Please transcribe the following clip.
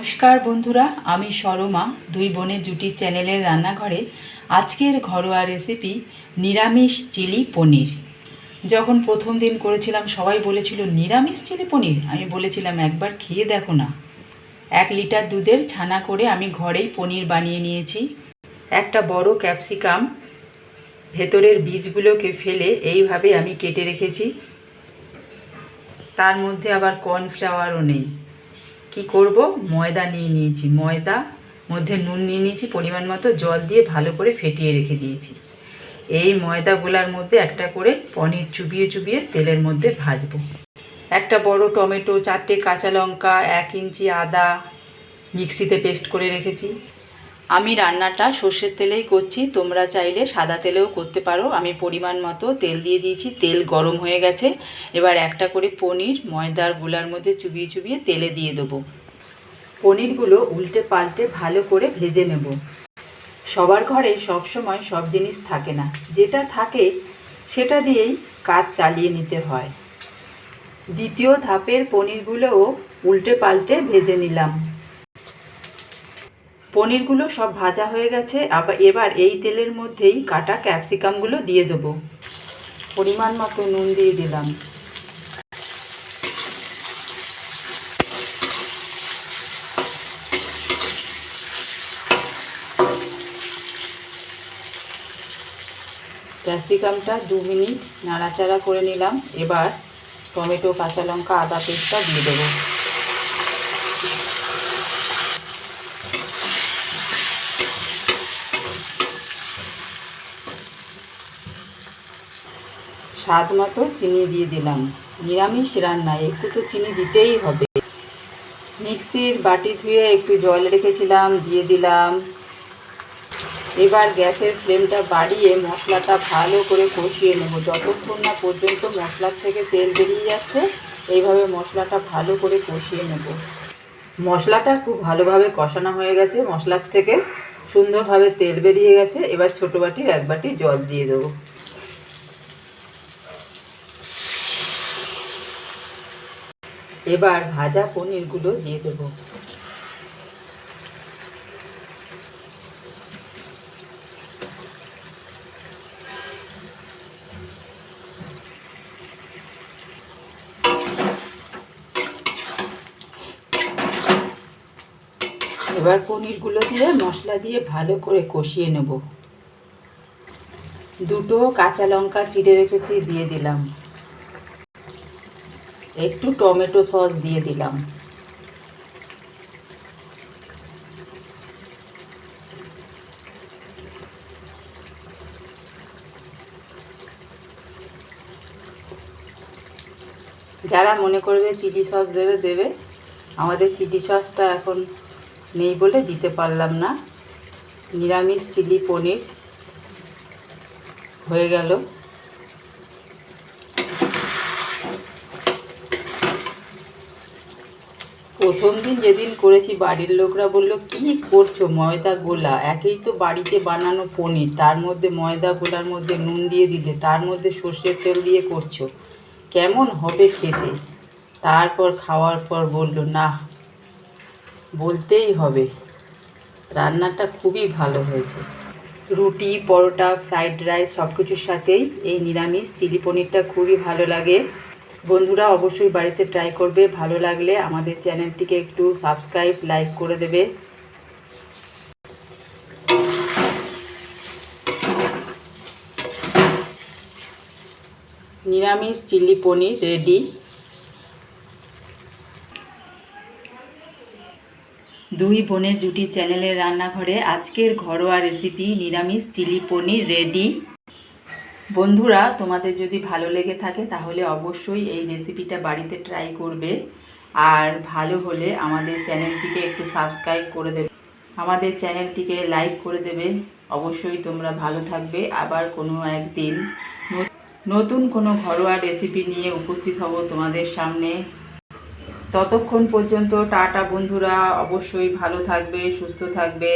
নমস্কার বন্ধুরা, আমি সরমা, দুই বোনের জুটির চ্যানেলের রান্নাঘরে আজকের ঘরোয়া রেসিপি নিরামিষ চিলি পনির। যখন প্রথম দিন করেছিলাম, সবাই বলেছিল, নিরামিষ চিলি পনির? আমি বলেছিলাম, একবার খেয়ে দেখো না। এক লিটার দুধের ছানা করে আমি ঘরেই পনির বানিয়ে নিয়েছি। একটা বড় ক্যাপসিকাম ভেতরের বীজগুলোকে ফেলে এইভাবে আমি কেটে রেখেছি। তার মধ্যে আবার কর্নফ্লাওয়ারও নেই। কি করব? ময়দা নিয়ে নিয়েছি। ময়দা, মধ্যে নুন নিয়ে নিয়েছি, পরিমাণ মতো জল দিয়ে ভালো করে ফেটিয়ে রেখে দিয়েছি। এই ময়দাগুলার মধ্যে একটা করে পনির চুবিয়ে চুবিয়ে তেলের মধ্যে ভাজবো। একটা বড় টমেটো, চারটে কাঁচা লঙ্কা, এক ইঞ্চি আদা মিক্সিতে পেস্ট করে রেখেছি। আমি রান্নাটা সর্ষের তেলেই করছি, তোমরা চাইলে সাদা তেলেও করতে পারো। আমি পরিমাণ মতো তেল দিয়ে দিয়েছি, তেল গরম হয়ে গেছে। এবার একটা করে পনির ময়দারগুলার মধ্যে চুবিয়ে চুবিয়ে তেলে দিয়ে দেবো। পনিরগুলো উল্টে পাল্টে ভালো করে ভেজে নেব। সবার ঘরে সব সময় সব জিনিস থাকে না। যেটা থাকে, সেটা দিয়েই কাজ চালিয়ে নিতে হয়। দ্বিতীয় ধাপের পনিরগুলোও উল্টে পাল্টে ভেজে নিলাম। পনিরগুলো সব ভাজা হয়ে গেছে, আবার এবার এই তেলের মধ্যেই কাটা ক্যাপসিকামগুলো দিয়ে দেবো। পরিমাণ মতো নুন দিয়ে দিলাম। ক্যাপসিকামটা দু মিনিট নাড়াচাড়া করে নিলাম। এবার টমেটো, কাঁচা লঙ্কা, আদা পেস্টটা দিয়ে দেবো। স্বাদ মতো চিনি দিয়ে দিলাম। নিরামিষ রান্না একটু তো চিনি দিতেই হবে। মিক্সির বাটি ধুয়ে একটু জল রেখেছিলাম, দিয়ে দিলাম। এবার গ্যাসের ফ্লেমটা বাড়িয়ে মশলাটা ভালো করে কষিয়ে নেব। যতক্ষণ না পর্যন্ত মশলার থেকে তেল বেরিয়ে যাচ্ছে, এইভাবে মশলাটা ভালো করে কষিয়ে নেব। মশলাটা খুব ভালোভাবে কষানো হয়ে গেছে। মশলার থেকে সুন্দরভাবে তেল বেরিয়ে গেছে। এবার ছোটো বাটির এক বাটি জল দিয়ে দেবো। এবার ভাজা পনিরগুলো দিয়ে দেবো। এবার পনিরগুলো দিয়ে মশলা দিয়ে ভালো করে কষিয়ে নেব। দুটো কাঁচা লঙ্কা চিড়ে রেখেছি, দিয়ে দিলাম। একটু টমেটো সস দিয়ে দিলাম। যারা মনে করবে চিলি সস দেবে দেবে। আমাদের চিলি সসটা এখন নেই বলে দিতে পারলাম না। নিরামিষ চিলি পনির হয়ে গেল। প্রথম দিন যেদিন করেছি, বাড়ির লোকরা বলল, কি করছ ময়দা গোলা? একেই তো বাড়িতে বানানো পনির। তার মধ্যে ময়দা গোলার মধ্যে নুন দিয়ে দিলে, তার মধ্যে সর্ষের তেল দিয়ে করছ। কেমন হবে খেতে? তারপর খাওয়ার পর বলল, না, বলতেই হবে। রান্নাটা খুবই ভালো হয়েছে। রুটি, পরোটা, ফ্রাইড রাইস সব কিছুর সাথেই এই নিরামিষ, চিলি পনিরটা খুবই ভালো লাগে। বন্ধুরা অবশ্যই বাড়িতে ট্রাই করবে, ভালো লাগলে আমাদের চ্যানেলটিকে একটু সাবস্ক্রাইব লাইক করে দেবে। নিরামিষ চিলি পনির রেডি দুই বোনের জুটি চ্যানেলের রান্নাঘরে আজকের ঘরোয়া রেসিপি নিরামিষ চিলি পনির রেডি বন্ধুরা, তোমাদের যদি ভালো লেগে থাকে তাহলে অবশ্যই এই রেসিপিটা বাড়িতে ট্রাই করবে। আর ভালো হলে আমাদের চ্যানেলটিকে একটু সাবস্ক্রাইব করে দেবে। আমাদের চ্যানেলটিকে লাইক করে দেবে। অবশ্যই তোমরা ভালো থাকবে। আবার কোনো একদিন নতুন কোনো ঘরোয়া রেসিপি নিয়ে উপস্থিত হব তোমাদের সামনে। ততক্ষণ পর্যন্ত টাটা বন্ধুরা। অবশ্যই ভালো থাকবে, সুস্থ থাকবে।